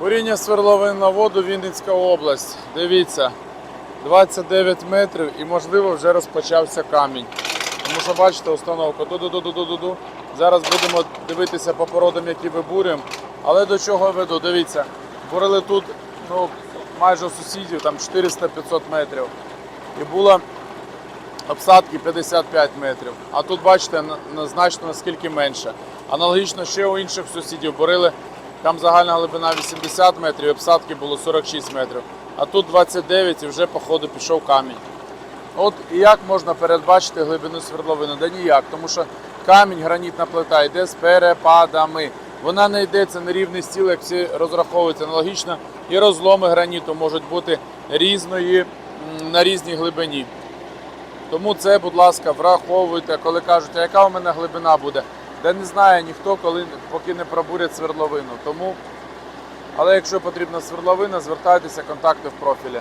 Буріння свердловин на воду Вінницька область. Дивіться, 29 метрів і можливо вже розпочався камінь. Тому що бачите установку. Ду-ду-ду-ду-ду-ду. Зараз будемо дивитися по породам, які вибурюємо. Але до чого веду? Дивіться, бурили тут ну, майже сусідів там 400-500 метрів. І було обсадки 55 метрів. А тут бачите, на- на- значно наскільки менше. Аналогічно ще у інших сусідів бурили, там загальна глибина 80 метрів, обсадки було 46 метрів. А тут 29 і вже по ходу пішов камінь. От як можна передбачити глибину свердловини? Да ніяк, тому що камінь, гранітна плита йде з перепадами. Вона не йде, це нерівний стіл, як всі розраховують аналогічно. І розломи граніту можуть бути різної на різній глибині. Тому це, будь ласка, враховуйте, коли кажуть, яка у мене глибина буде. Де не знає ніхто, коли поки не пробурять свердловину. Тому, але якщо потрібна свердловина, звертайтеся, контакти в профілі.